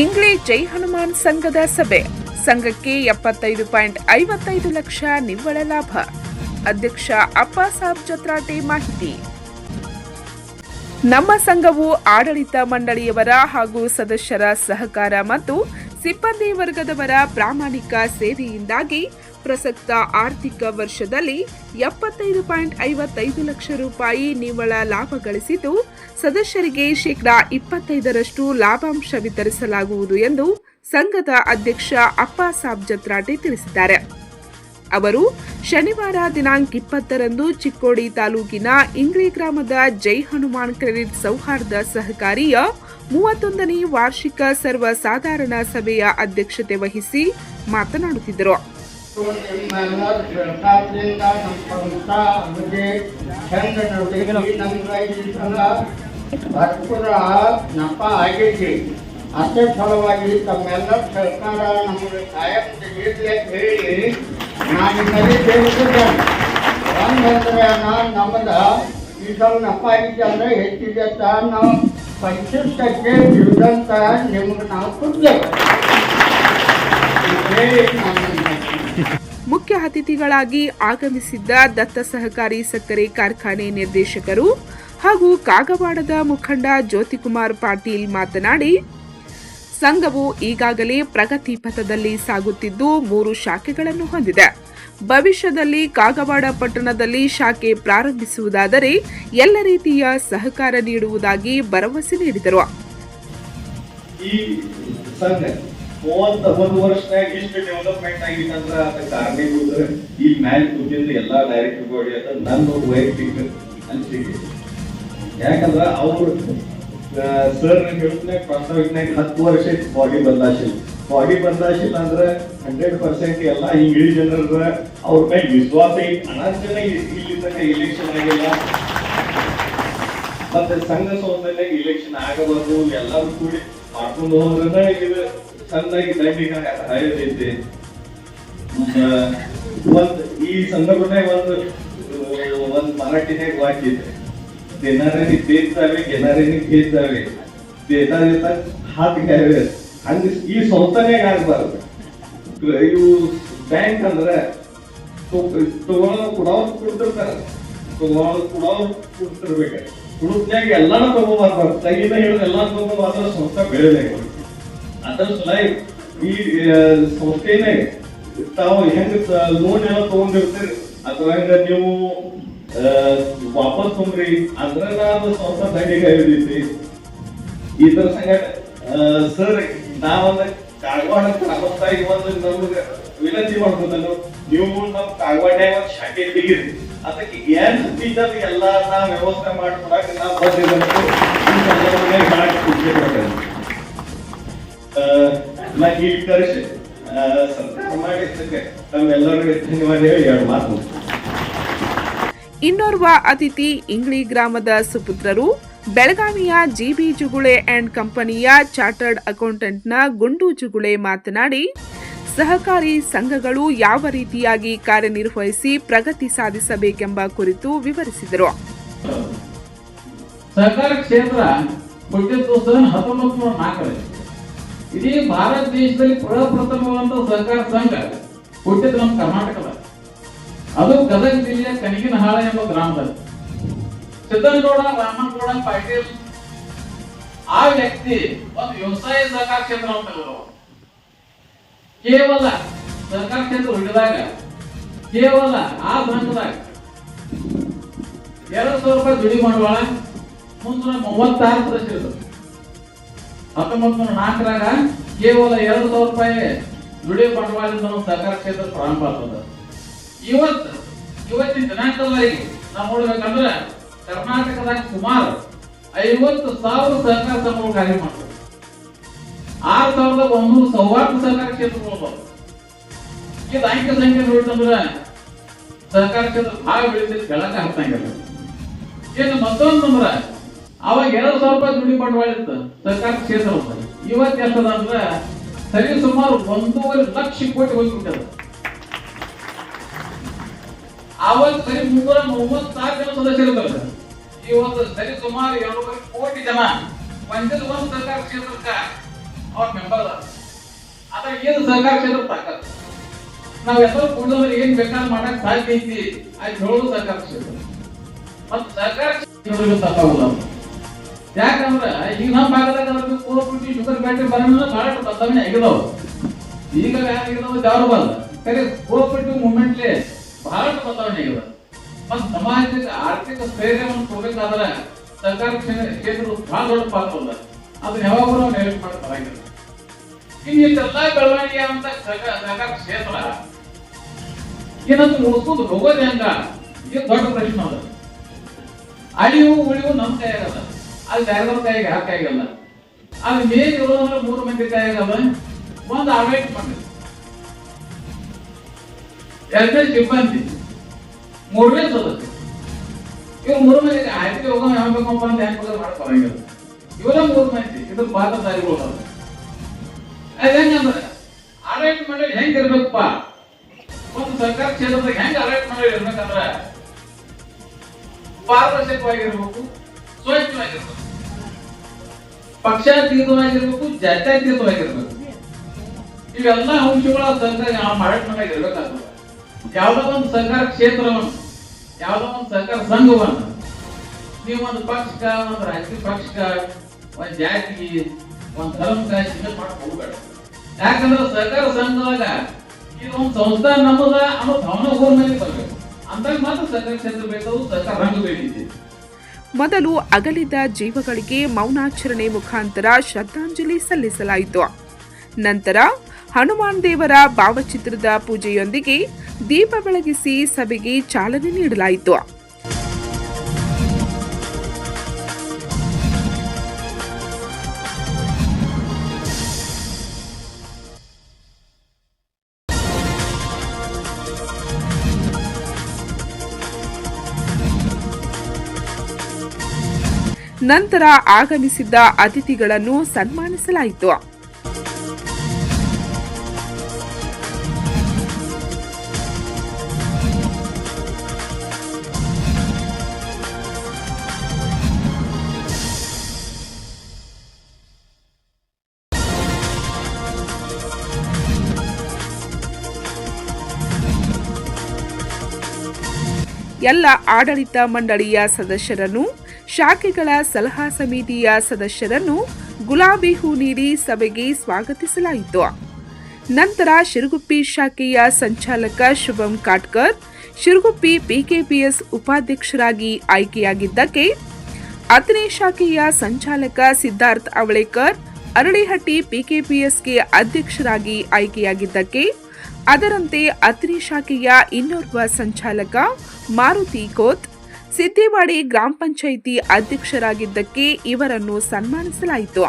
ಇಂಗ್ಲಿ ಜೈ ಹನುಮಾನ್ ಸಂಘದ ಸಭೆ. ಸಂಘಕ್ಕೆ ಎಪ್ಪತ್ತೈದು ಪಾಯಿಂಟ್ ಐವತ್ತೈದು ಲಕ್ಷ ನಿವ್ವಳ ಲಾಭ. ಅಧ್ಯಕ್ಷ ಅಪ್ಪಾಸಾಬ್ ಜತ್ರಾಟೆ ಮಾಹಿತಿ. ನಮ್ಮ ಸಂಘವು ಆಡಳಿತ ಮಂಡಳಿಯವರ ಹಾಗೂ ಸದಸ್ಯರ ಸಹಕಾರ ಮತ್ತು ಸಿಬ್ಬಂದಿ ವರ್ಗದವರ ಪ್ರಾಮಾಣಿಕ ಸೇವೆಯಿಂದಾಗಿ ಪ್ರಸಕ್ತ ಆರ್ಥಿಕ ವರ್ಷದಲ್ಲಿ ಎಪ್ಪತ್ತೈದು ಪಾಯಿಂಟ್ ಐವತ್ತೈದು ಲಕ್ಷ ರೂಪಾಯಿ ನಿವ್ವಳ ಲಾಭ ಗಳಿಸಿದ್ದು, ಸದಸ್ಯರಿಗೆ ಶೇಕಡಾ ಇಪ್ಪತ್ತೈದರಷ್ಟು ಲಾಭಾಂಶ ವಿತರಿಸಲಾಗುವುದು ಎಂದು ಸಂಘದ ಅಧ್ಯಕ್ಷ ಅಪ್ಪಾಸಾಬ್ ಜತ್ರಾಟೆ ತಿಳಿಸಿದ್ದಾರೆ. ಅವರು ಶನಿವಾರ ದಿನಾಂಕ ಇಪ್ಪತ್ತರಂದು ಚಿಕ್ಕೋಡಿ ತಾಲೂಕಿನ ಇಂಗ್ಲಿ ಗ್ರಾಮದ ಜೈ ಹನುಮಾನ್ ಕ್ರೆಡಿಟ್ ಸೌಹಾರ್ದ ಸಹಕಾರಿಯ ಮೂವತ್ತೊಂದನೇ ವಾರ್ಷಿಕ ಸರ್ವಸಾಧಾರಣ ಸಭೆಯ ಅಧ್ಯಕ್ಷತೆ ವಹಿಸಿ ಮಾತನಾಡುತ್ತಿದ್ದರು. ನಮ್ಮ ಭರ್ಪೂರ ಆಗೈತಿ ಅಷ್ಟೇ ಫಲವಾಗಿ ತಮ್ಮೆಲ್ಲ ಸರ್ಕಾರ ನಮಗೆ ಕಾಯಂ ಹೇಳಿ ನಾನು ನಿಮ್ಮಲ್ಲಿ ಸೇರಿಸಿದ್ದೇನೆ ಒಂದಂದ್ರೆ ನಾನು ನಮ್ಮದ ಈ ಸಲ ಆಗಿದೆ ಅಂದ್ರೆ ಹೆಚ್ಚಿದೆ ನಾವು ಪಂಚಷ್ಟಕ್ಕೆ ಇಳಿದಂತ ನಿಮ್ಗೆ ನಾವು ಕೊಡ್ತೇವೆ ಹೇಳಿ ಮುಖ್ಯ ಅತಿಥಿಗಳಾಗಿ ಆಗಮಿಸಿದ್ದ ದತ್ತ ಸಹಕಾರಿ ಸಕ್ಕರೆ ಕಾರ್ಖಾನೆ ನಿರ್ದೇಶಕರು ಹಾಗೂ ಕಾಗವಾಡದ ಮುಖಂಡ ಜ್ಯೋತಿಕುಮಾರ್ ಪಾಟೀಲ್ ಮಾತನಾಡಿ, ಸಂಘವು ಈಗಾಗಲೇ ಪ್ರಗತಿ ಪಥದಲ್ಲಿ ಸಾಗುತ್ತಿದ್ದು ಮೂರು ಶಾಖೆಗಳನ್ನು ಹೊಂದಿದೆ. ಭವಿಷ್ಯದಲ್ಲಿ ಕಾಗವಾಡ ಪಟ್ಟಣದಲ್ಲಿ ಶಾಖೆ ಪ್ರಾರಂಭಿಸುವುದಾದರೆ ಎಲ್ಲ ರೀತಿಯ ಸಹಕಾರ ನೀಡುವುದಾಗಿ ಭರವಸೆ ನೀಡಿದರು. ಈ ಮೂವತ್ತ ಒಂದು ವರ್ಷದಾಗ ಇಷ್ಟು ಡೆವಲಪ್ಮೆಂಟ್ ಆಗಿತ್ತಂದ್ರ ಅದಕ್ಕೆ ಕಾರಣೀಭೂತ ಈ ಮ್ಯಾಲ್ ಕೂತಿದ್ದ ಎಲ್ಲಾ ಡೈರೆಕ್ಟರ್ ಬಾಡಿ ಅಂತ ನನ್ನ ವೈಯಕ್ತಿಕ ಅನಿಸಿಕೆ. ಯಾಕಂದ್ರೆ ಅವರು ಸರ್ ಹೇಳಿದ್ನಾಗ ಪ್ರಾಸ್ತಾವಿಕನಾಗ ಹತ್ತು ವರ್ಷ ಬಾಡಿ ಬದಲಾಶಿಲ್ಲ ಬಾಡಿ ಬದಲಾಶಿಲ್ಲ ಅಂದ್ರೆ ಹಂಡ್ರೆಡ್ ಪರ್ಸೆಂಟ್ ಎಲ್ಲ ಇಳಿ ಜನರ ಅವ್ರ ಮೇಲೆ ವಿಶ್ವಾಸ ಐತಿ ಅನಂತನ ಇಲ್ಲಿ ತನಕ ಇಲೆಕ್ಷನ್ ಆಗಿಲ್ಲ. ಮತ್ತೆ ಸಂಘ ಸೌಂದರ್ಯ ಇಲೆಕ್ಷನ್ ಆಗಬಾರ್ದು, ಎಲ್ಲರೂ ಕೂಡಿ ಮಾಡ್ಕೊಂಡು ಹೋದ್ರೆ ಇದು. ಚಂದಾಗಿ ದಂಡಿಗ ಹಾಯೋದೈತಿ ಒಂದ್ ಈ ಸಂದರ್ಭದಾಗ ಒಂದು ಒಂದ್ ಮರಾಠಿನಾಗ ವಾಕ್ಯ ಇದೆ देणाऱ्याने देत जावे घेणाऱ्याने घेत जावे देता देता हात घ्यावे ಹಂಗ ಈ ಸಂಸ್ಥಾನೇ ಆಗ್ಬಾರ್ದು ಇವು ಬ್ಯಾಂಕ್ ಅಂದ್ರೆ ತಗೊಳ್ಳೋ ಕೊಡೋರು ಕೊಡ್ತಿರ್ತಾರ ತಗೊಳ್ಳೋ ಕೊಡೋರು ಕೊಡ್ತಿರ್ಬೇಕು ಕುಡುತ್ನ್ಯಾಗ ಎಲ್ಲಾನು ತಗೊಂಬರ್ಬಾರ್ದು ಕೈಯಿಂದ ಹಿಡಿದು ಎಲ್ಲಾ ತಗೊಂಬಾರ್ದು ಸಂಸ್ಥೆ ಬೆಳೆಬೇಕು ಅದರ ಸಲುವಾಗಿ ಈ ಸಂಸ್ಥೆನೇ ತಾವು ಹೆಂಗ ಲೋನ್ ಎಲ್ಲ ತಗೊಂಡಿರ್ತೀರಿ? ಹೆಂಗ ನೀವು ವಾಪಸ್ ತೊಂದ್ರಿ. ಅದ್ರಾಗ ಅದು ಸಂಸ್ಥೆ ದಂಡಿಗೆ ಈ ತರ ಸಂಘಟ ಸರ್, ನಾವೊಂದು ಕಾಗವಾಡ ಗ್ರಾಮಸ್ಥಾಯಿ ಒಂದು ನಮ್ಗೆ ವಿನಂತಿ ಮಾಡ್ಬೋದು ನೀವು ನಮ್ಮ ಕಾಗವಾಡ್ಯಾಗ ಒಂದು ಶಾಖೆ ತೆಗೀರಿ. ಅದಕ್ಕೆ ಏನ್ ಟೀಚರ್ ಎಲ್ಲ ನಾ ವ್ಯವಸ್ಥೆ ಮಾಡ್ಕೊಡಕ್ಕೆ ನಾವು ಬಂದಿರೋದು ನಾ ಈ ಕರೆಸಿ ಸರ್ಕಾರ ಮಾಡಿದ್ದಕ್ಕೆ ನಮ್ಮೆಲ್ಲರಿಗೂ ಧನ್ಯವಾದ ಹೇಳಿ ಎರಡು ಮಾತು. ಇನ್ನೋರ್ವ ಅತಿಥಿ ಇಂಗ್ಲಿ ಗ್ರಾಮದ ಸುಪುತ್ರರು ಬೆಳಗಾವಿಯ ಜಿಬಿ ಜುಗುಳೆ ಅಂಡ್ ಕಂಪನಿಯ ಚಾರ್ಟರ್ಡ್ ಅಕೌಂಟೆಂಟ್ನ ಗುಂಡು ಜುಗುಳೆ ಮಾತನಾಡಿ ಸಹಕಾರಿ ಸಂಘಗಳು ಯಾವ ರೀತಿಯಾಗಿ ಕಾರ್ಯನಿರ್ವಹಿಸಿ ಪ್ರಗತಿ ಸಾಧಿಸಬೇಕೆಂಬ ಕುರಿತು ವಿವರಿಸಿದರು. ಸಹಕಾರ ಕ್ಷೇತ್ರ ಹತ್ತೊಂಬತ್ತು ನೂರ ನಾಲ್ಕರಲ್ಲಿ. ಇಡೀ ಭಾರತ ದೇಶದಲ್ಲಿ ಪ್ರಪ್ರಥಮವಾದ ಸಹಕಾರ ಸಂಘ ಹುಟ್ಟಿದ್ದು ನಮ್ಮ ಕರ್ನಾಟಕದ. ಅದು ಗದಗ ಜಿಲ್ಲೆಯ ಕನಗಿನಹಾಳ ಎಂಬ ಗ್ರಾಮದಲ್ಲಿ. ಸಿದ್ದನಗೌಡ ರಾಮನಗೌಡ, ಪಾಟೀಲ್, ಆ ವ್ಯಕ್ತಿ ಒಂದು ವ್ಯವಸಾಯ ಸಹಕಾರ ಕ್ಷೇತ್ರ ಅಂತ. ಕೇವಲ ಸಹಕಾರ ಕ್ಷೇತ್ರ ಹುಟ್ಟಿದಾಗ, ಕೇವಲ ಆ ಸಂಘದಾಗ ಎರಡು ಸಾವಿರ ರೂಪಾಯಿ ದುಡಿ ಮಾಡುವ ಮುನ್ನೂರ ಮೂವತ್ತಾರು ಹತ್ತೊಂಬತ್ತು ನಾಲ್ಕರಾಗ ಕೇವಲ ಎರಡು ಸಾವಿರ ರೂಪಾಯಿ ದುಡಿಯ ಬಂಡವಾಳದಿಂದ ನಮ್ಮ ಸಹಕಾರ ಕ್ಷೇತ್ರ ಪ್ರಾರಂಭ ಆಗ್ತದ. ಇವತ್ತು, ಇವತ್ತಿನ ದಿನಾಂಕದವರೆಗೆ ನಾವು ನೋಡ್ಬೇಕಂದ್ರೆ ಕರ್ನಾಟಕದಾಗ ಸುಮಾರು ಐವತ್ತು ಸಾವಿರ ಸಹಕಾರ ಸಂಘಗಳು ಕಾರ್ಯ ಮಾಡ್ತವೆ. ಆರು ಸಾವಿರದ ಒಂದೂರು ಸೌಹಾರ್ದ ಸಹಕಾರ ಕ್ಷೇತ್ರಗಳು ಬರ್ತವೆ. ಇದು ಅಂಕ ಸಂಖ್ಯೆ ನೋಡಿದ್ರೆ ಸಹಕಾರ ಕ್ಷೇತ್ರ ಭಾಳ ಬೆಳಿತಿದ್ದು ಬೆಳಕ ಹತ್ತಂಗಿಲ್ಲ ಇನ್ನು ಮತ್ತೊಂದಂದ್ರ ಅವಾಗ ಎರಡು ಸಾವಿರ ರೂಪಾಯಿ ದುಡಿ ಬಂಡವಾಳ ಇತ್ತು ಸರ್ಕಾರ ಕ್ಷೇತ್ರ ಇವತ್ತು ಎಷ್ಟದ ಅಂದ್ರೆ ಸರಿ ಸುಮಾರು ಒಂದೂವರೆ ಲಕ್ಷ ಕೋಟಿ ಹೋಗ್ಬಿಟ್ಟದ. ಅವತ್ತು ಸರಿ ಮುನ್ನೂರ ಮೂವತ್ತಾರು ಜನ ಸದಸ್ಯರು ಇವತ್ತು ಸರಿ ಸುಮಾರು ಎರಡೂವರೆ ಕೋಟಿ ಜನ ಒಂದೇ ಒಂದು ಸರ್ಕಾರ ಕ್ಷೇತ್ರಕ್ಕ ಅವ್ರ ಮೆಂಬರ್ ಅದ ಏನು ಸರ್ಕಾರ ಕ್ಷೇತ್ರ ತಾಕತ್? ನಾವೆಲ್ಲರೂ ಕುಡಿದ್ರೆ ಏನ್ ಬೇಕಾದ್ರೆ ಮಾಡಕ್ ಸಾಧ್ಯ ಐತಿ ಅದು ಹೇಳೋದು ಸರ್ಕಾರ ಕ್ಷೇತ್ರ. ಮತ್ತೆ ಸರ್ಕಾರ ಕ್ಷೇತ್ರ ತಪ್ಪಾಗುಲ್ಲ. ಯಾಕಂದ್ರ ಈಗ ನಮ್ಮ ಭಾಗದಾಗ ಅದಕ್ಕೆ ಕೋಪಿಟಿ ಶುಗರ್ ಫ್ಯಾಕ್ಟ್ರಿ ಬರೋಣ ಬಹಳಷ್ಟು ಬದಲಾವಣೆ ಆಗಿದಾವ. ಈಗ ಯಾರಿಗಿದಾವ ಯಾರು ಬಲ್ಲ. ಕರೆ ಕೋಪಿಟಿ ಮೂಮೆಂಟ್ಲಿ ಬಹಳಷ್ಟು ಬದಲಾವಣೆ ಆಗಿದೆ ಮತ್ತ ಸಮಾಜಕ್ಕೆ ಆರ್ಥಿಕ ಸ್ಥೈರ್ಯವನ್ನು ಕೊಡ್ಬೇಕಾದ್ರೆ ಸರ್ಕಾರ ಕೇಂದ್ರ ಬಹಳ ದೊಡ್ಡ ಪಾತ್ರ ಅದ ಅದನ್ನ ಯಾವಾಗಲೂ ನಾವು ನೆಲೆಕ್ಟ್ ಮಾಡಕ್ ಬರಂಗಿಲ್ಲ ಇನ್ನು ಇಷ್ಟೆಲ್ಲ ಬೆಳವಣಿಗೆ ಅಂತ ಸರ್ಕಾರ ಕ್ಷೇತ್ರ. ಏನಂತ ಮುಗಿಸ್ಕೊಂಡು ಹೋಗೋದು ಹೆಂಗ ಇದು ದೊಡ್ಡ ಪ್ರಶ್ನೆ ಅದ ಅಳಿವು, ಉಳಿವು ನಮ್ಮ ಕೈಯಾಗದ ಅಲ್ಲಿ ಬೇರೆದವ್ರ ಕೈಗೆ ಯಾಕೆ ಕೈಯಾಗಲ್ಲ ಅಲ್ಲಿ. ಮೇನ್ ಇರೋದಂದ್ರೆ ಮೂರು ಮಂದಿ ಕೈಯಾಗದ ಒಂದು ಆಡಳಿತ ಮಂಡಳಿ ಎರಡನೇ ಸಿಬ್ಬಂದಿ. ಮೂರನೇ ಸದಸ್ಯ ಇವ್ರು ಮೂರು ಮಂದಿ ಆಯ್ತು ಹೋಗೋ ಅಂತ ಹೆಂಗ್ ಬರಂಗಿಲ್ಲ. ಇವರ ಮೂರು ಮಂದಿ. ಇದು ಪಾತ್ರಧಾರಿಗಳು ದಾರಿಗಳು ಅದ ಹೆಂಗಂದ್ರೆ ಆಡಳಿತ ಮಂಡಳಿ ಹೆಂಗ್ ಇರ್ಬೇಕಪ್ಪ? ಒಂದು ಸರ್ಕಾರ ಕ್ಷೇತ್ರದಾಗ ಹೆಂಗ್ ಆಡಳಿತ ಮಂಡಳಿ ಇರ್ಬೇಕಂದ್ರೆ? ಪಾರದರ್ಶಕವಾಗಿರ್ಬೇಕು. ಪಕ್ಷಾತೀತವಾಗಿರ್ಬೇಕು ಜಾತ್ಯಾತೀತವಾಗಿರ್ಬೇಕು ಇವೆಲ್ಲ ಅಂಶಗಳ ಸರ್ಕಾರ ಆಡಳಿತ ಮಂಡಳಿ ಇರ್ಬೇಕಾಗ್ತದೆ. ಯಾವ್ದೋ ಒಂದು ಸಹಕಾರ ಕ್ಷೇತ್ರವನ್ನು, ಯಾವುದೋ ಒಂದು ಸಹಕಾರ ಸಂಘವನ್ನು, ನೀವು ಒಂದು ಪಕ್ಷಕ ಒಂದು ರಾಜಕೀಯ ಪಕ್ಷಕ ಒಂದು ಜಾತಿಗೆ ಒಂದು ಧರ್ಮಕ ಚಿನ್ನ ಮಾಡಕ್ ಹೋಗ್ಬೇಡ ಯಾಕಂದ್ರೆ ಸರ್ಕಾರ ಸಂಘದಾಗ ಇದು ಒಂದು ಸಂಸ್ಥಾ ನಮ್ಮದ ಅನ್ನೋ ಭಾವನೆ ಹೋದ ಮೇಲೆ ಬರಬೇಕು. ಅಂದಾಗ ಮಾತ್ರ ಸಹಕಾರ ಕ್ಷೇತ್ರ ಬೇಕಾದ್ರು ಸಹಕಾರ ರಂಗ ಬೇಕಿದೆ ಮೊದಲು ಅಗಲಿದ ಜೀವಗಳಿಗೆ ಮೌನಾಚರಣೆ ಮುಖಾಂತರ ಶ್ರದ್ಧಾಂಜಲಿ ಸಲ್ಲಿಸಲಾಯಿತು. ನಂತರ ಹನುಮಾನ್ ದೇವರ ಭಾವಚಿತ್ರದ ಪೂಜೆಯೊಂದಿಗೆ ದೀಪ ಬೆಳಗಿಸಿ ಸಭೆಗೆ ಚಾಲನೆ ನೀಡಲಾಯಿತು. ನಂತರ ಆಗಮಿಸಿದ್ದ ಅತಿಥಿಗಳನ್ನು ಸನ್ಮಾನಿಸಲಾಯಿತು. ಎಲ್ಲ ಆಡಳಿತ ಮಂಡಳಿಯ ಸದಸ್ಯರನ್ನು ಶಾಖೆಗಳ ಸಲಹಾ ಸಮಿತಿಯ ಸದಸ್ಯರನ್ನು ಗುಲಾಬಿ ಹೂ ನೀಡಿ ಸಭೆಗೆ ಸ್ವಾಗತಿಸಲಾಯಿತು. ನಂತರ ಶಿರುಗುಪ್ಪಿ ಶಾಖೆಯ ಸಂಚಾಲಕ ಶುಭಂ ಕಾಟ್ಕರ್, ಶಿರುಗುಪ್ಪಿ ಪಿಕೆಪಿಎಸ್ ಉಪಾಧ್ಯಕ್ಷರಾಗಿ ಆಯ್ಕೆಯಾಗಿದ್ದಕ್ಕೆ ಹತ್ತನೇ ಶಾಖೆಯ ಸಂಚಾಲಕ ಸಿದ್ಧಾರ್ಥ್ ಅವಳೇಕರ್, ಅರಳಿಹಟ್ಟಿ ಪಿಕೆಪಿಎಸ್ಗೆ ಅಧ್ಯಕ್ಷರಾಗಿ ಆಯ್ಕೆಯಾಗಿದ್ದಕ್ಕೆ ಅದರಂತೆ ಹತ್ತನೇ ಶಾಖೆಯ ಇನ್ನೋರ್ವ ಸಂಚಾಲಕ ಮಾರುತಿ ಕೋತ್ ಸಿದ್ದಿವಾಡಿ ಗ್ರಾಮ ಪಂಚಾಯಿತಿ ಅಧ್ಯಕ್ಷರಾಗಿದ್ದಕ್ಕೆ ಇವರನ್ನು ಸನ್ಮಾನಿಸಲಾಯಿತು.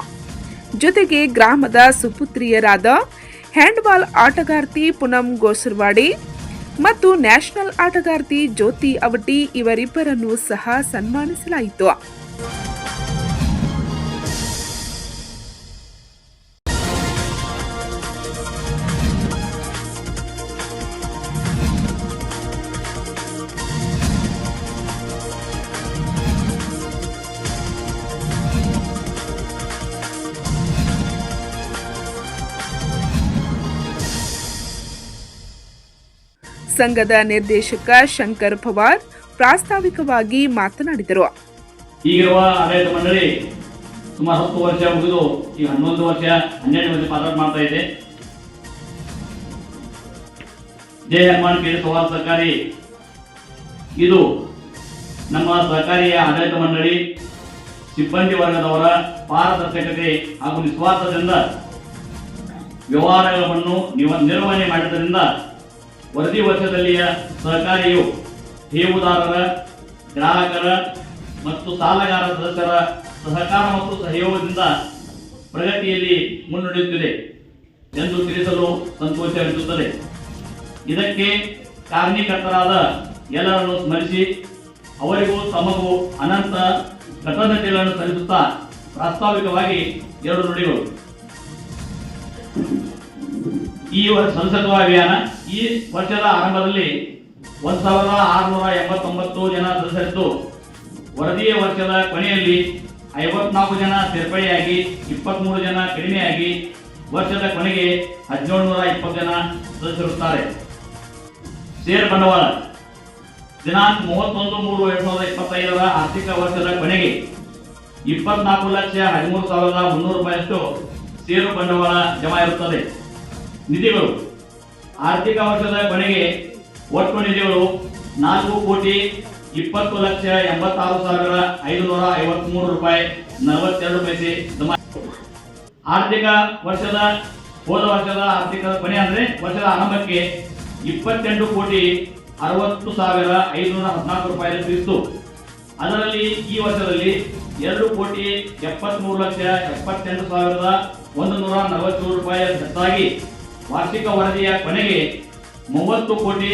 ಜೊತೆಗೆ ಗ್ರಾಮದ ಸುಪುತ್ರಿಯರಾದ ಹ್ಯಾಂಡ್ಬಾಲ್ ಆಟಗಾರ್ತಿ ಪುನಂ ಗೋಸರ್ವಾಡಿ ಮತ್ತು ನ್ಯಾಷನಲ್ ಆಟಗಾರ್ತಿ ಜ್ಯೋತಿ ಅವಟಿ ಇವರಿಬ್ಬರನ್ನು ಸಹ ಸನ್ಮಾನಿಸಲಾಯಿತು. ಸಂಘದ ನಿರ್ದೇಶಕ ಶಂಕರ್ ಪವಾರ್ ಪ್ರಾಸ್ತಾವಿಕವಾಗಿ ಮಾತನಾಡಿದರು. ಈಗಿರುವ ಆಡಳಿತ ಮಂಡಳಿ ಸುಮಾರು ಹತ್ತು ವರ್ಷ ಮುಗಿದು ಈಗ ಹನ್ನೊಂದು ವರ್ಷ ಹನ್ನೆರಡು ವರ್ಷ ಪಾರಾಟ ಮಾಡ್ತಾ ಇದೆ. ಜಯ ಹನುಮಾನ್, ಕೇಂದ್ರ ಸವಾಲ್ ಸರ್ಕಾರಿ. ಇದು ನಮ್ಮ ಸರ್ಕಾರಿಯ ಆಡಳಿತ ಮಂಡಳಿ ಸಿಬ್ಬಂದಿ ವರ್ಗದವರ ಪಾರದರ್ಶಕತೆ ಹಾಗೂ ನಿಸ್ವಾರ್ಥದಿಂದ ವ್ಯವಹಾರಗಳನ್ನು ನಿರ್ವಹಣೆ ಮಾಡಿದ್ದರಿಂದ ವರದಿ ವರ್ಷದಲ್ಲಿಯ ಸಹಕಾರಿಯು ಠೇವುದಾರರ ಗ್ರಾಹಕರ ಮತ್ತು ಸಾಲಗಾರ ಸದಸ್ಯರ ಸಹಕಾರ ಮತ್ತು ಸಹಯೋಗದಿಂದ ಪ್ರಗತಿಯಲ್ಲಿ ಮುನ್ನಡೆಯುತ್ತಿದೆ ಎಂದು ತಿಳಿಸಲು ಸಂತೋಷವೆನಿಸುತ್ತದೆ ಇದಕ್ಕೆ ಕಾರಣೀಕರ್ತರಾದ ಎಲ್ಲರನ್ನು ಸ್ಮರಿಸಿ, ಅವರಿಗೂ ತಮಗೂ ಅನಂತ ಕೃತಜ್ಞತೆಗಳನ್ನು ಸಲ್ಲಿಸುತ್ತಾ ಪ್ರಾಸ್ತಾವಿಕವಾಗಿ ಎರಡು ನುಡಿಗಳು. ಈ ಸಂಸತ್ತು ಅಭಿಯಾನ, ಈ ವರ್ಷದ ಆರಂಭದಲ್ಲಿ ಒಂದ್ ಸಾವಿರದ ಆರುನೂರ ಎಂಬತ್ತೊಂಬತ್ತು ಜನ ಸದಸ್ಯರಿದ್ದು, ವರದಿಯ ವರ್ಷದ ಕೊನೆಯಲ್ಲಿ ಐವತ್ನಾಲ್ಕು ಜನ ಸೇರ್ಪಡೆಯಾಗಿ, ಇಪ್ಪತ್ಮೂರು ಜನ ಕಡಿಮೆಯಾಗಿ ವರ್ಷದ ಕೊನೆಗೆ ಹದಿನೇಳು ನೂರ ಇಪ್ಪತ್ತು ಜನ ಸದಸ್ಯರಿರುತ್ತಾರೆ. ಷೇರ್ ಬಂಡವಾಳ, ದಿನಾಂಕ ಮೂವತ್ತೊಂದು ಮೂರು ಎರಡ್ ಸಾವಿರದ ಇಪ್ಪತ್ತೈದರ ಆರ್ಥಿಕ ವರ್ಷದ ಕೊನೆಗೆ ಇಪ್ಪತ್ನಾಲ್ಕು ಲಕ್ಷ ಹದಿಮೂರು ಸಾವಿರದ ಮುನ್ನೂರು ರೂಪಾಯಿಯಷ್ಟು ಷೇರು ಬಂಡವಾಳ ಜಮಾ ಇರುತ್ತದೆ. ನಿಧಿಗಳು. ಆರ್ಥಿಕ ವರ್ಷದ ಕೊನೆಗೆ ಒಟ್ಟು ನಿಧಿಗಳು ನಾಲ್ಕು ಕೋಟಿ ಇಪ್ಪತ್ತು ಲಕ್ಷ ಎಂಬತ್ತಾರು ಸಾವಿರ ಐದುನೂರ ಐವತ್ಮೂರು ರೂಪಾಯಿ ನಲವತ್ತೆರಡು ಪೈಸೆ ಜಮಾ ಆರ್ಥಿಕ ವರ್ಷದ, ಹೋದ ವರ್ಷದ ಆರ್ಥಿಕ ಕೊನೆ ಅಂದರೆ ವರ್ಷದ ಆರಂಭಕ್ಕೆ ಇಪ್ಪತ್ತೆಂಟು ಕೋಟಿ ಅರವತ್ತು ಸಾವಿರ ಐದುನೂರ ಹದಿನಾಲ್ಕು ರೂಪಾಯಿ ಇತ್ತು. ಅದರಲ್ಲಿ ಈ ವರ್ಷದಲ್ಲಿ ಎರಡು ಕೋಟಿ ಎಪ್ಪತ್ಮೂರು ಲಕ್ಷ ಎಪ್ಪತ್ತೆಂಟು ಸಾವಿರದ ಒಂದು ನೂರ ನಲವತ್ತೇಳು ರೂಪಾಯಿ ಹೆಚ್ಚಾಗಿ ವಾರ್ಷಿಕ ವರದಿಯ ಕೊನೆಗೆ ಮೂವತ್ತು ಕೋಟಿ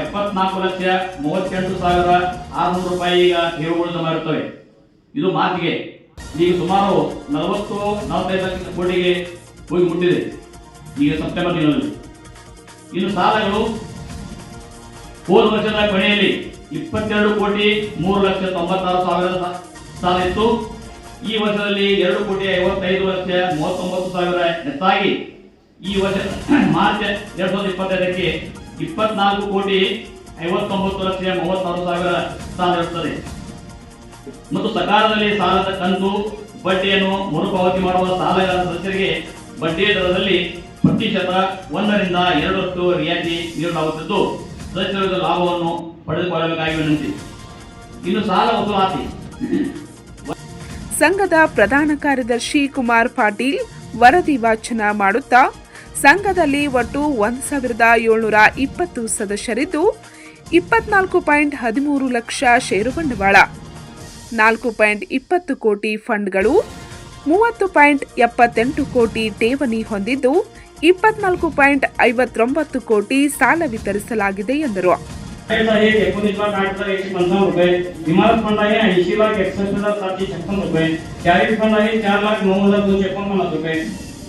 ಎಪ್ಪತ್ನಾಲ್ಕು ಲಕ್ಷ ಮೂವತ್ತೆಂಟು ಸಾವಿರ ಆರುನೂರು ರೂಪಾಯಿ ಈಗ ಠೇವುಗಳು ಜಮಾ ಇದು ಮಾತಿಗೆ ಈಗ ಸುಮಾರು ನಲವತ್ತು ನಲವತ್ತೈದು ಲಕ್ಷ ಕೋಟಿಗೆ ಹೋಗಿ ಮುಟ್ಟಿದೆ ಈಗ ಸೆಪ್ಟೆಂಬರ್ ತಿಂಗಳಲ್ಲಿ. ಇನ್ನು ಸಾಲಗಳು ಹೋದ ವರ್ಷದ ಕೊನೆಯಲ್ಲಿ ಇಪ್ಪತ್ತೆರಡು ಕೋಟಿ ಮೂರು ಲಕ್ಷ ತೊಂಬತ್ತಾರು ಸಾವಿರ ಸಾಲ ಇತ್ತು. ಈ ವರ್ಷದಲ್ಲಿ ಎರಡು ಕೋಟಿ ಐವತ್ತೈದು ಲಕ್ಷ ಮೂವತ್ತೊಂಬತ್ತು ಸಾವಿರ ಹೆಚ್ಚಾಗಿ ಈ ವರ್ಷ ಮಾರ್ಚ್ ಎರಡ್ ಸಾವಿರದ ಇಪ್ಪತ್ತೈದಕ್ಕೆ ಇಪ್ಪತ್ನಾಲ್ಕು ಕೋಟಿ ಐವತ್ತೊಂಬತ್ತು ಲಕ್ಷ ಮೂವತ್ತಾರು ಸಾವಿರ ಸಾಲ ಇರುತ್ತದೆ. ಮತ್ತು ಸಕಾಲದಲ್ಲಿ ಸಾಲದ ಕಂತು, ಬಡ್ಡಿಯನ್ನು ಮರುಪಾವತಿ ಮಾಡುವ ಸಾಲಗಾರ ಸದಸ್ಯರಿಗೆ ಬಡ್ಡಿ ದರದಲ್ಲಿ ಪ್ರತಿಶತ ಒಂದರಿಂದ ಎರಡರಷ್ಟು ರಿಯಾಯಿತಿ ನೀಡಲಾಗುತ್ತಿದ್ದು, ಸದಸ್ಯರ ಲಾಭವನ್ನು ಪಡೆದುಕೊಳ್ಳಬೇಕಾಗಿ ವಿನಂತಿ. ಇನ್ನು ಸಾಲ ವಸೂಲಾತಿ. ಸಂಘದ ಪ್ರಧಾನ ಕಾರ್ಯದರ್ಶಿ ಕುಮಾರ್ ಪಾಟೀಲ್ ವರದಿ ವಾಚನ ಮಾಡುತ್ತಾ ಸಂಘದಲ್ಲಿ ಒಟ್ಟು ಒಂದು ಸಾವಿರದ ಏಳ್ನೂರ ಇಪ್ಪತ್ತು ಸದಸ್ಯರಿದ್ದು ಇಪ್ಪತ್ನಾಲ್ಕು ಪಾಯಿಂಟ್ ಹದಿಮೂರು ಲಕ್ಷ ಷೇರು ಬಂಡವಾಳ ನಾಲ್ಕು ಪಾಯಿಂಟ್ ಇಪ್ಪತ್ತು ಕೋಟಿ ಫಂಡ್ಗಳು ಮೂವತ್ತು ಪಾಯಿಂಟ್ ಎಪ್ಪತ್ತೆಂಟು ಕೋಟಿ ಠೇವಣಿ ಹೊಂದಿದ್ದು ಇಪ್ಪತ್ನಾಲ್ಕು ಪಾಯಿಂಟ್ ಐವತ್ತೊಂಬತ್ತು ಕೋಟಿ ಸಾಲ ವಿತರಿಸಲಾಗಿದೆ ಎಂದರು आहेत आहे एकोणीस लाख आठ हजार एकशे पंचावन्न रुपये इमारत फंड आहे ऐंशी लाख एकसष्ट हजार सातशे छप्पन रुपये चारिट फंड आहे चार लाख नऊ हजार दोनशे एकोणपन्नास रुपये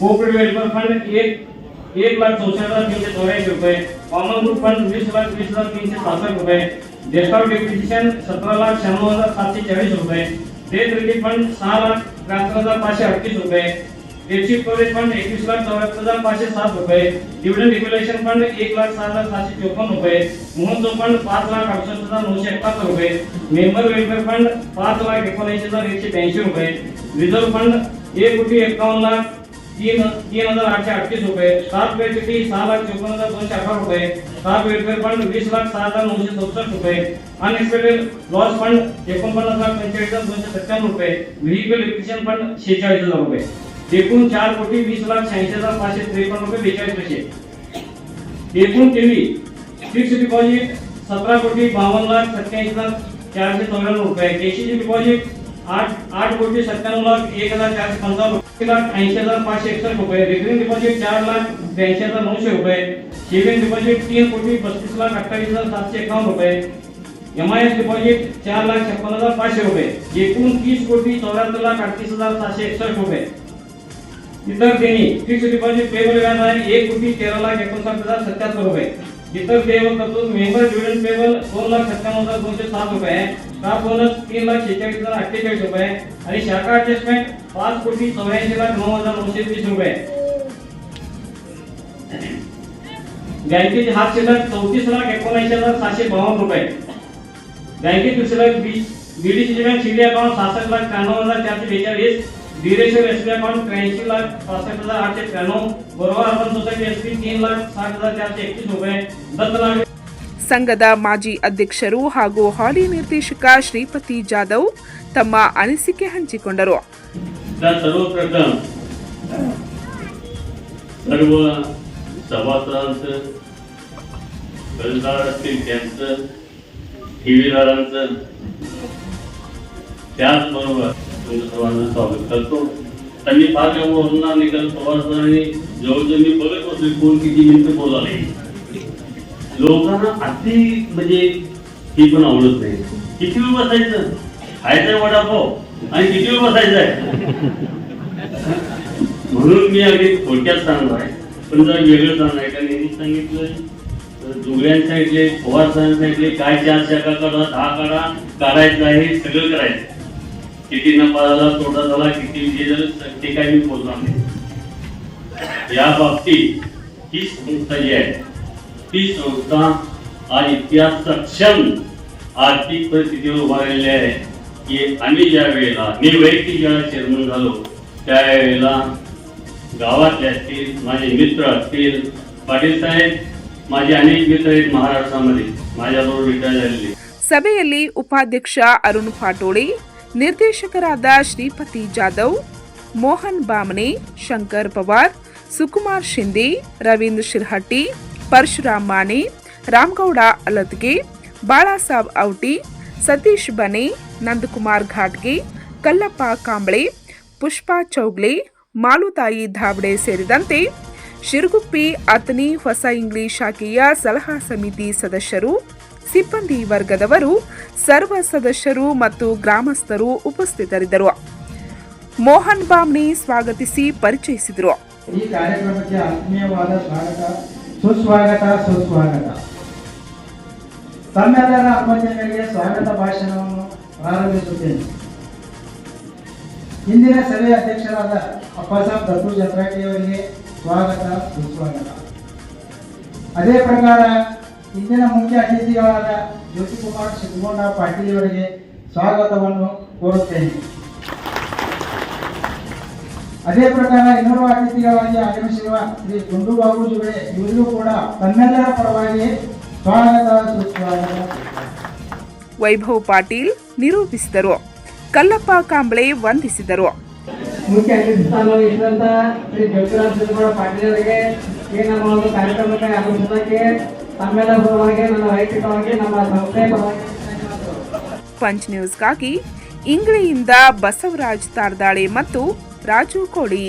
कोऑपरेटिव्ह वेलफेअर फंड एक एक लाख चौसष्ट हजार तीनशे चौऱ्याऐंशी रुपये कॉमन ग्रुप फंड वीस लाख वीस हजार तीनशे सहासष्ट रुपये डेस्कॉट डेप्युटेशन सतरा लाख शहाण्णव हजार सातशे चाळीस रुपये डेथ रिलीफ फंड सहा लाख त्र्याहत्तर हजार पाचशे अडतीस रुपये डेपशिप कव्हरेज फंड एकवीस लाख चौऱ्याहत्तर हजार पाचशे सात रुपये डिव्हिडंड रेग्युलेशन फंड एक लाख सहा हजार सातशे चोपन्न रुपये महोत्सव फंड पाच लाख अडुसष्ट हजार नऊशे एकाहत्तर रुपये मेंबर वेलफेअर फंड पाच लाख एकोणऐंशी हजार एकशे ब्याऐंशी रुपये रिझर्व्ह फंड एक कोटी एकावन्न लाख तीन हज़ार आठशे अडतीस रुपये स्टाफ ग्रॅच्युटी सहा लाख चोपन्न हज़ार दोनशे अठरा रुपये स्टाफ वेलफेअर फंड वीस लाख सहा हज़ार नऊशे चौसष्ट रुपये अनएक्सपेक्टेड लॉस फंड एकोणपन्नास लाख पंचेचाळीस हज़ार दोनशे सत्त्याण्णव रुपये व्हेहिकल रिक्विशन फंड शेहेचाळीस हज़ार रुपये एकूण चार कोटी वीस लाख शहाऐंशी हज़ार पाचशे त्रेपन्न रुपये बेचाळीस पैसे। एकूण ठेवी फिक्स डिपॉझिट सतरा कोटी बावन्न लाख सत्याऐंशी हज़ार चारशे चौऱ्याण्णव रुपये केसीची डिपॉझिट आठ कोटी सत्त्याण्णव लाख, एक हज़ार चारशे पंचावन्न रुपये लाख ऐंशी हज़ार पाचशे एकसष्ट रुपये रिकरिंग डिपॉझिट चार लाख ब्याऐंशी हज़ार नऊशे रुपये सेविंग डिपॉझिट तीन कोटी पस्तीस लाख अठ्ठावीस हज़ार सातशे एकावन्न रुपये एम आय एस डिपॉझिट चार लाख छप्पन हज़ार पाचशे रुपये, एकूण तीस कोटी चौऱ्याहत्तर लाख अडतीस हज़ार सातशे एकसष्ट रुपये. इतर देणी फिक्स डिपॉझिट पेबल व्याज आहे एक कोटी तेरा लाख एकोणसाठ हज़ार सत्याहत्तर रुपये. इतर देय तरतूद मेंबर डिव्हिडंड पेबल दोन लाख सत्त्याण्णव हज़ार दोनशे सात रुपये. स्टाफ बोनस तीन लाख शेहेचाळीस हज़ार अठ्ठेचाळीस रुपये आणि शाखा ऍडजस्टमेंट पाच कोटी चौऱ्याऐंशी लाख नऊ हज़ार नऊशे वीस रुपये बँकेची हात शिल्लक चौतीस लाख एकोणऐंशी हज़ार सातशे बावन्न रुपये बँकेची शिल्लक बीडीसी बँक सीडी अकाउंट सहासष्ट लाख त्र्याण्णव हज़ार चारशे बेचाळीस धीरेश्वर एसबी अकाउंट त्र्याऐंशी लाख पासष्ट हज़ार आठशे त्र्याण्णव बरोबर अर्बन सोसायटी एसपी तीन लाख साठ हज़ार चारशे एकतीस रुपये दत्त नागरी ಸಂಘದ ಮಾಜಿ ಅಧ್ಯಕ್ಷರು ಹಾಗೂ ಹಾಲಿ ನಿರ್ದೇಶಕ ಶ್ರೀಪತಿ ಜಾಧವ್ ತಮ್ಮ ಅನಿಸಿಕೆ ಹಂಚಿಕೊಂಡರು तर सर्वप्रथम सर्व सभासदांचं कर्जदार असतील त्यांचं ठेवीदारांचं त्याचबरोबर तुमच्या सर्वांना स्वागत करतो त्यांनी फार जेव्हा होणार निकाल प्रवासाने जवळजवळ मी बघत होतो कोण किती मिनिटं बोलाले लोकांना अति म्हणजे हे पण आवडत नाही. किती वेळ बसायचं? खायचंय वडापाव आणि किती वेळ बसायचंय? म्हणून मी अगदी थोडक्यात सांगणार आहे. पण जर वेगळं सांगणार आहे कारण यांनी सांगितलं जुगड्यां सांगितले पवार साहेब सांगितले काय चार शाखा काढा दहा काढा काढायचं आहे सगळं करायचं. किती नफा झाला तोटा झाला किती विजय झाला ते काही मी बोलणार नाही. या बाबतीत ही संस्था जी आहे ती संस्था आज इतक्या सक्षम आर्थिक परिस्थितीवर उभा राहिलेली आहे की आम्ही ज्या वेळेला मी वैयक्तिक ज्यावेळेला चेअरमन झालो त्यावेळेला गावातले असतील माझे मित्र असतील पाटील साहेब माझे अनेक मित्र आहेत महाराष्ट्रामध्ये माझ्याबरोबर रिटायर झालेले ಸಭೆಯಲ್ಲಿ ಉಪಾಧ್ಯಕ್ಷ ಅರುಣ್ ಫಾಟೋಳಿ ನಿರ್ದೇಶಕರಾದ ಶ್ರೀಪತಿ ಜಾಧವ್ ಮೋಹನ್ ಬಾಮನೆ ಶಂಕರ್ ಪವಾರ್ ಸುಕುಮಾರ್ ಶಿಂದೆ ರವೀಂದ್ರ ಶಿರ್ಹಟ್ಟಿ ಪರಶುರಾಮ್ ಮಾನೆ ರಾಮಗೌಡ ಅಲತ್ಗೆ, ಬಾಳಾಸಾಬ್ ಔಟಿ, ಸತೀಶ್ ಬನೆ, ನಂದಕುಮಾರ್ ಘಾಟ್ಗೆ, ಕಲ್ಲಪ್ಪ ಕಾಂಬಳೆ, ಪುಷ್ಪಾ ಚೌಗ್ಲೆ, ಮಾಲುತಾಯಿ ಧಾವಡೆ ಸೇರಿದಂತೆ ಶಿರುಗುಪ್ಪಿ ಅತನಿ ಹೊಸ ಇಂಗ್ಲಿಷ್ ಶಾಖೆಯ ಸಲಹಾ ಸಮಿತಿ ಸದಸ್ಯರು, ಸಿಬ್ಬಂದಿ ವರ್ಗದವರು, ಸರ್ವ ಸದಸ್ಯರು ಮತ್ತು ಗ್ರಾಮಸ್ಥರು ಉಪಸ್ಥಿತರಿದ್ದರು. ಮೋಹನ್ ಬಾಮ್ನಿ ಸ್ವಾಗತಿಸಿ ಪರಿಚಯಿಸಿದರು. ಈ ಕಾರ್ಯಕ್ರಮಕ್ಕೆ ಆತ್ಮೀಯವಾದ ಸ್ವಾಗತ. ಸುಸ್ವಾಗತ ಸುಸ್ವಾಗತ. ತಮ್ಮೆಲ್ಲರ ಅಪ್ಪಂದಿಗಳಿಗೆ ಸ್ವಾಗತ ಭಾಷಣವನ್ನು ಪ್ರಾರಂಭಿಸುತ್ತೇನೆ. ಇಂದಿನ ಸಭೆಯ ಅಧ್ಯಕ್ಷರಾದ ಅಪ್ಪಸಾಬ್ ದತ್ತು ಜತ್ರಾಟಿಯವರಿಗೆ ಸ್ವಾಗತ, ಸುಸ್ವಾಗತ. ಅದೇ ಪ್ರಕಾರ ಇಂದಿನ ಮುಖ್ಯ ಅತಿಥಿಗಳಾದ ಜ್ಯೋತಿಕುಮಾರ್ ಸಿದ್ದಗೊಂಡ ಪಾಟೀಲ್ ಅವರಿಗೆ ಸ್ವಾಗತವನ್ನು ಕೋರುತ್ತೇನೆ. ಅದೇ ಪ್ರಕಾರ ಇನ್ನೋರ್ವ ಅತಿಥಿಗಳಾಗಿ ಆಗಮಿಸಿರುವ ಶ್ರೀ ಗುಂಡು ಬಾಬೂಜಿಗಳೇ ಇವರಿಗೂ ಕೂಡ ತಮ್ಮೆಲ್ಲರ ಪರವಾಗಿ ಸ್ವಾಗತ ಸುಸ್ವಾಗತ ವೈಭವ್ ಪಾಟೀಲ್ ನಿರೂಪಿಸಿದರು ಕಲ್ಲಪ್ಪ ಕಾಂಬಳೆ ವಂದಿಸಿದರು ಮುಖ್ಯ ಅತಿಥಿ ಶ್ರೀ ಜ್ಯೋತಿರಾಜ್ ಸಿದ್ದಗೌಡ ಪಾಟೀಲ್ ಅವರಿಗೆ ಈ ನಮ್ಮ ಒಂದು ಕಾರ್ಯಕ್ರಮಕ್ಕೆ ಆಗಮಿಸೋದಕ್ಕೆ ತಮ್ಮೆಲ್ಲರ ಪರವಾಗಿ ನನ್ನ ವೈಯಕ್ತಿಕವಾಗಿ ನಮ್ಮ ಸಂಸ್ಥೆ ಪರವಾಗಿ. ಪಂಚ್ ನ್ಯೂಸ್ಗಾಗಿ ಇಂಗ್ಲೆಯಿಂದ ಬಸವರಾಜ್ ತಾರ್ದಾಳೆ ಮತ್ತು ರಾಜು ಕೋಳಿ